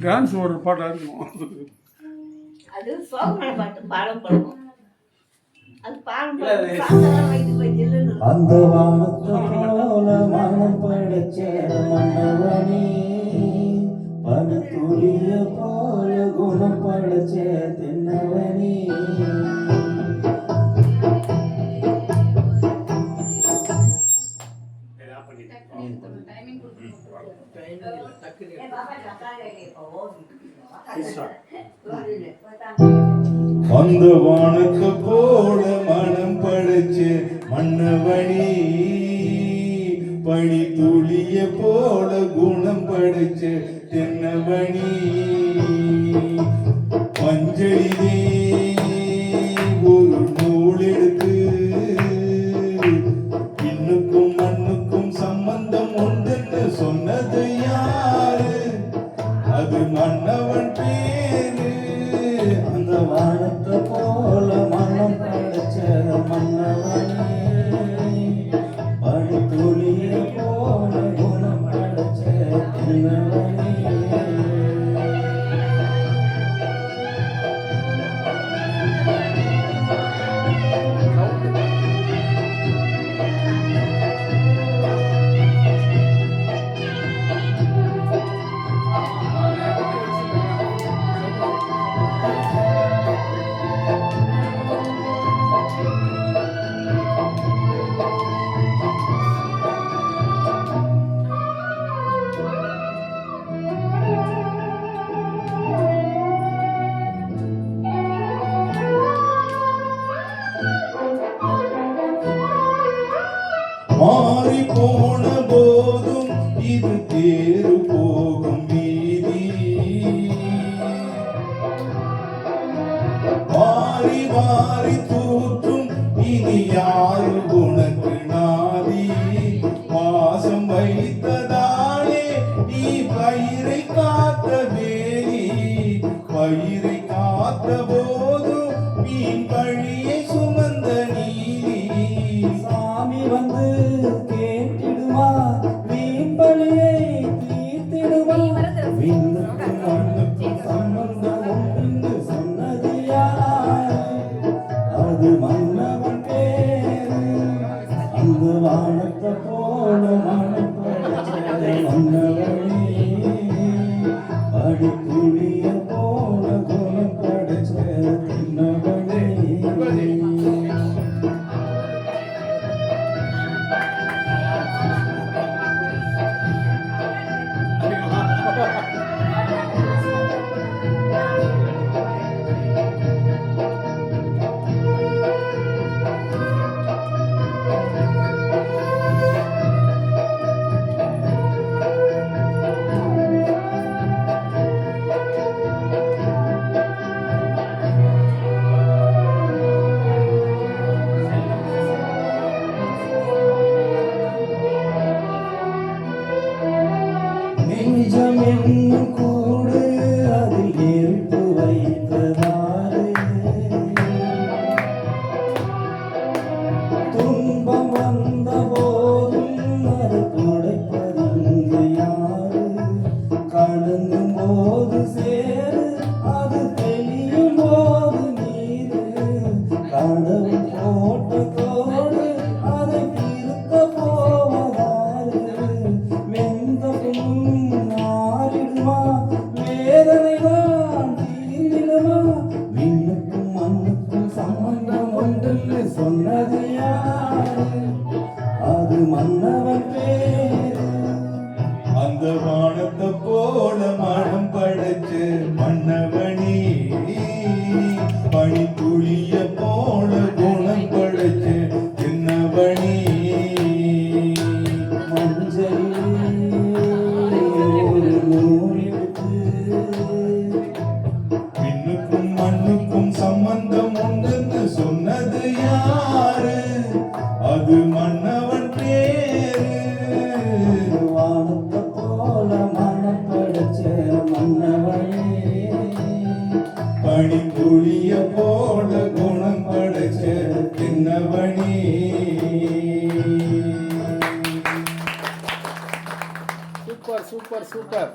Dance ஒரு பாட்டாக இருக்கும் அது சோகமான பாட்டு பாடப்படும் அது பாடப்படும் அந்த வானத்து போல மனம் படைச்ச தின்னவனே. அந்த வானுக்கு போல மனம் படைச்சு மன்னவணி பணி துளிய போல குணம் படைச்சு தென்னவணி பஞ்செய்தி மாறி போன போதும் இது தேறு போகும் வீதி மாறி மாறி தூற்றும் இனி யாரு உனக்கு நாதி? பாசம் வைத்ததாலே நீ பய Deus. டாக்டர்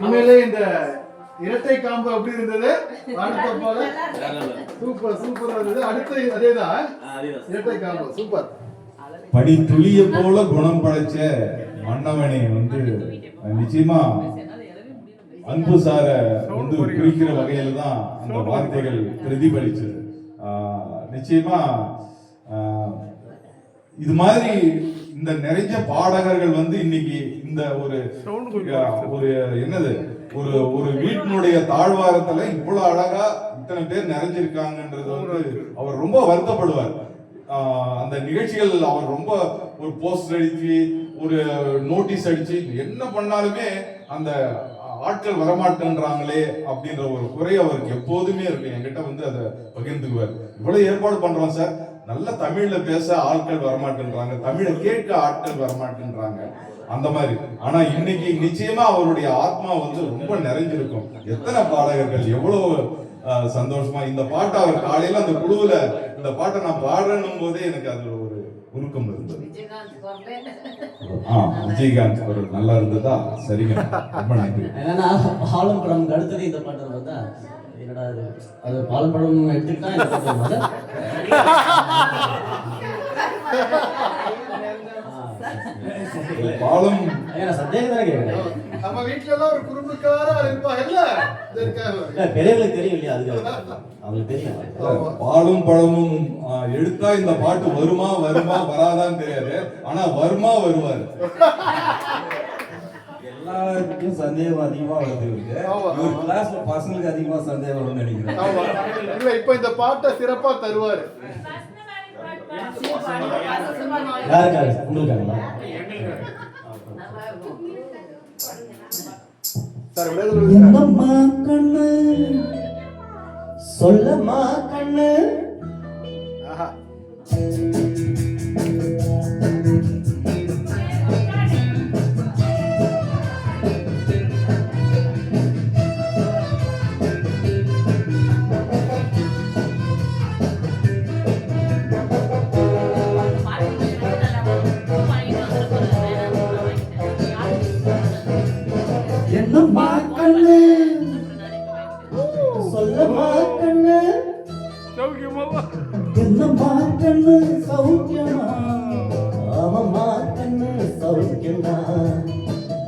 உண்மையிலே இந்த இரட்டை காம்பு அப்படி இருந்தது. போல சூப்பர் சூப்பர் இருந்தது. அடுத்து அதேதான். இரட்டை காம்பு சூப்பர் படி துளிய போல குணம் படைச்ச மன்னவனை வந்து நிச்சயமா அன்பு சார வந்து குறிக்கிற வகையில தான் அந்த வார்த்தைகள் பிரதிபலிச்சது. ஆஹ் நிச்சயமா ஆஹ் இது மாதிரி இந்த நிறைய பாடகர்கள் வந்து இன்னைக்கு இந்த ஒரு ஒரு என்னது ஒரு ஒரு வீட்டினுடைய தாழ்வாரத்துல இவ்வளவு அழகா இத்தனை பேர் நிறைஞ்சிருக்காங்கன்றது வந்து அவர் ரொம்ப வருத்தப்படுவார். அந்த நிகழ்ச்சிகள் அவர் ரொம்ப ஒரு போஸ்டர் அடிச்சு ஒரு நோட்டீஸ் அடிச்சு என்ன பண்ணாலுமே அந்த ஆட்கள் வரமாட்டேன்றாங்களே அப்படின்ற ஒரு குறை அவருக்கு எப்போதுமே இருக்கு. என்கிட்ட வந்து அதை பகிர்ந்துக்குவார். இவ்வளவு ஏற்பாடு பண்றோம் சார். நல்ல தமிழ்ல பேச ஆட்கள் வரமாட்டேன்றாங்க. தமிழை கேட்க ஆட்கள் வரமாட்டேன்றாங்க. அந்த மாதிரி. ஆனா இன்னைக்கு நிச்சயமா அவருடைய ஆத்மா வந்து ரொம்ப நிறைஞ்சிருக்கும். எத்தனை பாடகர்கள் எவ்வளவு சந்தோஷமா. இந்த பாட்டை அவர் காலையில அந்த குழுவுல இந்த பாட்டை நான் பாடணும் போதே எனக்கு அதுல ஒரு உருக்கம் இருந்தது. விஜயகாந்த் குரல் நல்லா இருந்ததா? சரிங்க. ரொம்ப நன்றி. ஏன்னா ஆலம் படம் அடுத்தது இந்த பாட்டு பார்த்தா என்னடா அது அது பாலம் படம் எடுத்துக்கிட்டா இந்த பாட்டு சார்? பாலம் ஏன்னா சந்தேகம் தானே கேட்குறேன். நம்ம வீட்ல எல்லாம் ஒரு குறும்புக்கார ஆள் இருப்பாங்கல்ல இதற்காக இல்ல, பெரியவங்களுக்கு தெரியும் இல்லையா அதுக்கு அவங்களுக்கு தெரியும். பாலும் பழமும் எடுத்தா இந்த பாட்டு வருமா வருமா வராதான்னு தெரியாது. ஆனா வருமா வருவார். எல்லாருக்கும் சந்தேகம் அதிகமா வருது. இவர் கிளாஸ்ல பசங்களுக்கு அதிகமா சந்தேகம் வரும்னு நினைக்கிறேன். இல்ல இப்ப இந்த பாட்டை சிறப்பா தருவாரு. யாருக்காக? உங்களுக்காங்களா என்னம்மா கண்ணு. சொல்லம்மா கண்ணு. சௌக்கியமாவா என்னம்மா கண்ணு சௌக்கியமா ஆமம்மா கண்ணு சௌக்கியமா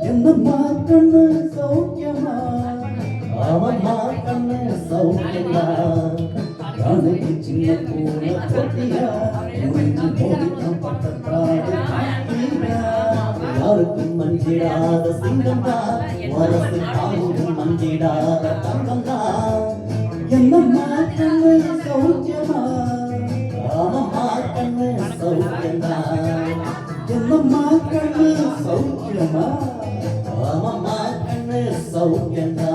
என்னம்மா கண்ணு சௌக்கியமா ஆமம்மா கண்ணு சௌக்கியமா யானைக்கு சின்ன பூனை பொட்டியா முடிஞ்சு போடிக்கும் பட்டத்தாடு யாருக்கும் மஞ்சிடாத சிங்கம் தான் வரசு தாங்கும் மஞ்சிடாத தங்கம் தான் என்னம்மா கண்ணு சௌக்கியமா ஆமம்மா கண்ணு சௌக்கியமா என்னம்மா கண்ணு சௌக்கியமா ஆமம்மா கண்ணு சௌக்கியமா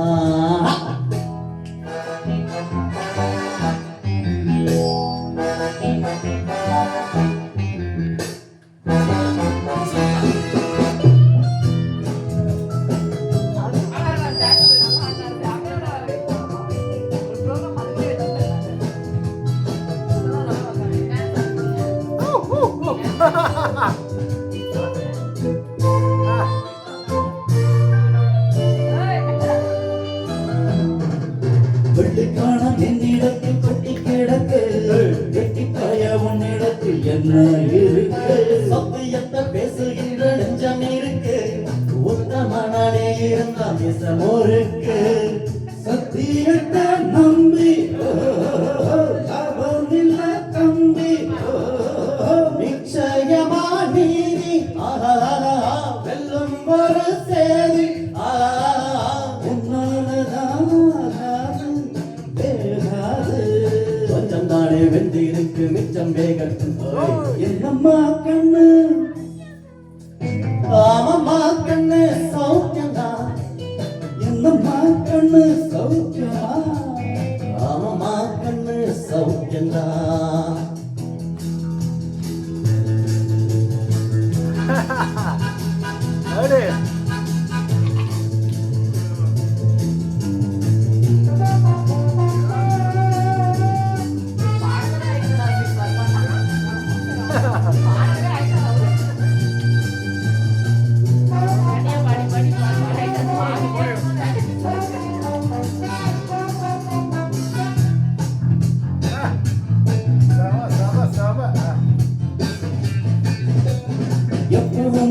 வெள்ளிக்கானம் என்னிடத்தில் கொட்டி கிடக்கு. வெட்டி பய உன்னிடத்தில் என்ன இருக்கு? சத்தியத்தை பேசுகின்ற நெஞ்சம் இருக்கு. உத்தமனாலே இருந்தா மிசமோ இருக்கு சத்தியத்தை நம்பி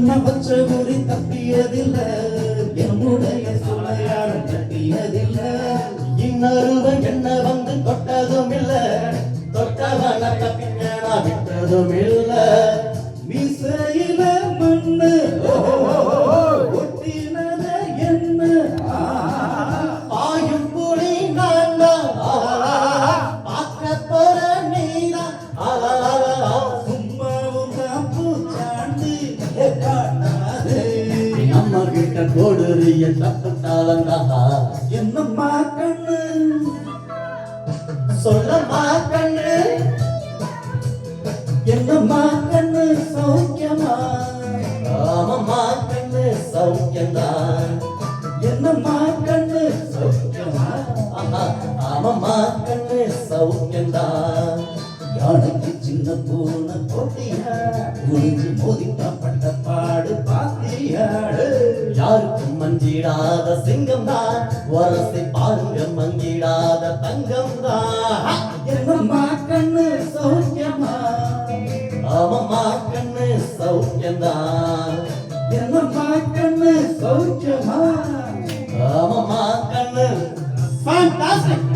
நான் வச்ச குறி தப்பியதில்ல. என்னுடைய சுமையாரம் தப்பியதில்ல இன்னொருவன் என்ன வந்து தொட்டதும் இல்ல தொட்டவன தப்பிக்க விட்டதும் இல்ல மீசையில மண்ணு ஓ கொடுறிய தப்புட்டாலங்கா என்னம்மா கண்ணு? சொல்லம்மா கண்ணு? என்னம்மா கண்ணு? சௌக்கியமா? ஆமம்மா கண்ணு சௌக்கியம்தான் என்னம்மா கண்ணு? சௌக்கியமா? ஆஹா, ஆமம்மா கண்ணு சௌக்கியம்தான் யானைக்கு சின்ன பூனை போட்டியா? குனிஞ்சு பட்ட பாடு பாத்தியாடு. யாருக்கும் மஞ்சிடாத சிங்கம் தான் வரசை பாருங்க மங்கிடாத தங்கம் தான் கண்ணு சௌக்கியமா ஆமம்மா கண்ணு சௌக்கியம்தான். என்னம்மா கண்ணு சௌக்கியமா ஆமம்மா கண்ணு ஃபேண்டாஸ்டிக்